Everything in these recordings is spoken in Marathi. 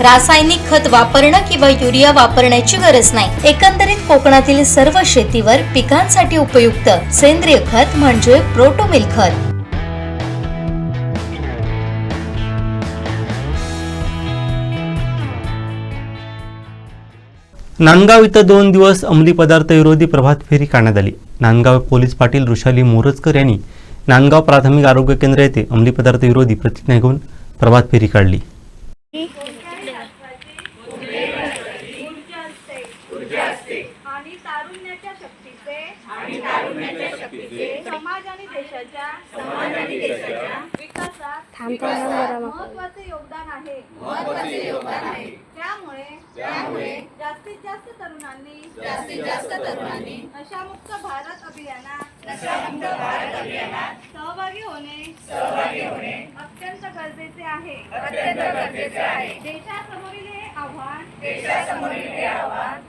रासायनिक खत वापरणं किंवा युरिया वापरण्याची गरज नाही. एकंदरीत कोकणातील सर्व शेतीवर पिकांसाठी उपयुक्त सेंद्रिय खत म्हणजे प्रोटोमिल खत. नांदगाव इथं दोन दिवस अंमली पदार्थ विरोधी प्रभात फेरी काढण्यात आली. नांदगाव पोलीस पाटील वृषाली मोरजकर यांनी नांदगाव प्राथमिक आरोग्य केंद्र येथे अंमली पदार्थ विरोधी प्रतिज्ञा घेऊन प्रभात फेरी काढली. आणि तारुण्याच्या शक्तीचे आणि तारुण्याच्या शक्तीचे समाज आणि देशाच्या समाज आणि देशाच्या विकासात महत्त्वाचे योगदान आहे. महत्त्वाचे योगदान आहे. त्यामुळे त्यामुळे जास्तीत जास्त तरुणांनी जास्तीत जास्त तरुणांनी नशामुक्त भारत अभियानात नशामुक्त भारत अभियानात सहभागी होणे सहभागी होणे अत्यंत गरजेचे आहे. अत्यंत गरजेचे आहे. देशासमोरील हे आव्हान देशासमोरील हे आव्हान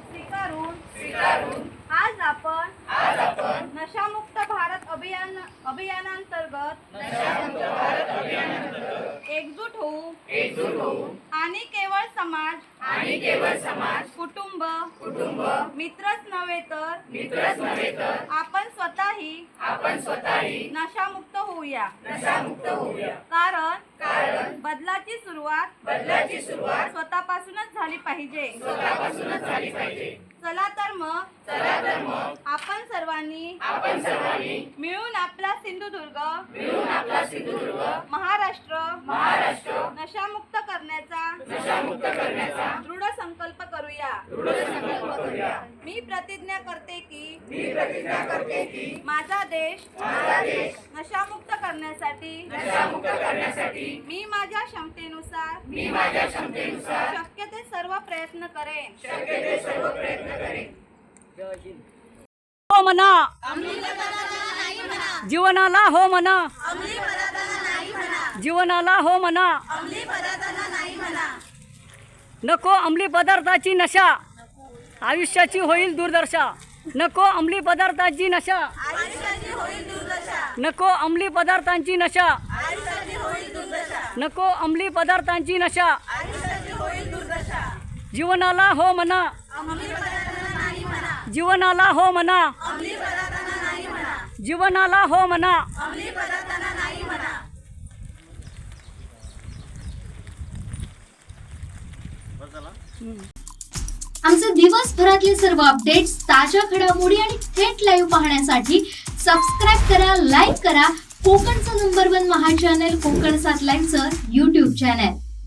आज आपण आज आपण नशामुक्त भारत अभियान अभियानांतर्गत नशामुक्त भारत अभियानांतर्गत एकजूट होऊ एकजूट होऊ आणि केवळ समाज आणि केवळ समाज कुटुंब कुटुंब मित्रच नव्हे तर मित्रच नव्हे तर आपण स्वतःही आपण स्वतःही नशामुक्त होऊया. नशामुक्त होऊया. कारण कारण बदलाची सुरुवात बदलाची सुरुवात स्वतःपासूनच पाहिजे. स्वतःपासूनच झाली पाहिजे चला तर मग चला तर मग आपण सर्वांनी आपण सर्वांनी मिळून आपला सिंधुदुर्ग मिळून आपला सिंधुदुर्ग महाराष्ट्र महाराष्ट्र नशामुक्त करण्याचा नशामुक्त करण्याचा दृढ संकल्प करूया. दृढ संकल्प करूया मी प्रतिज्ञा करते की मी प्रतिज्ञा करते की माझा देश माझा देश नशामुक्त करण्यासाठी नशामुक्त करण्यासाठी मी माझ्या क्षमतेनुसार मी माझ्या क्षमतेनुसार प्रयत्न करेन. शक्य ते सर्व प्रयत्न करेन. हो म्हणा. जीवनाला हो म्हणा. जीवनाला हो म्हणा. नको अंमली पदार्थाची नशा. आयुष्याची होईल दुर्दशा. नको अंमली पदार्थाची नशा. नको अंमली पदार्थांची नशा. नको अंमली पदार्थांची नशा. जीवनाला हो म्हणा. जीवनाला हो म्हणा. जीवनाला हो म्हणा. आमचे दिवसभरातले सर्व अपडेट्स ताज्या घडामोडी आणि थेट लाईव्ह पाहण्यासाठी सबस्क्राईब करा लाईक करा. कोकणचं number one Maha channel Konkan सात लाईव्हचं युट्यूब चॅनल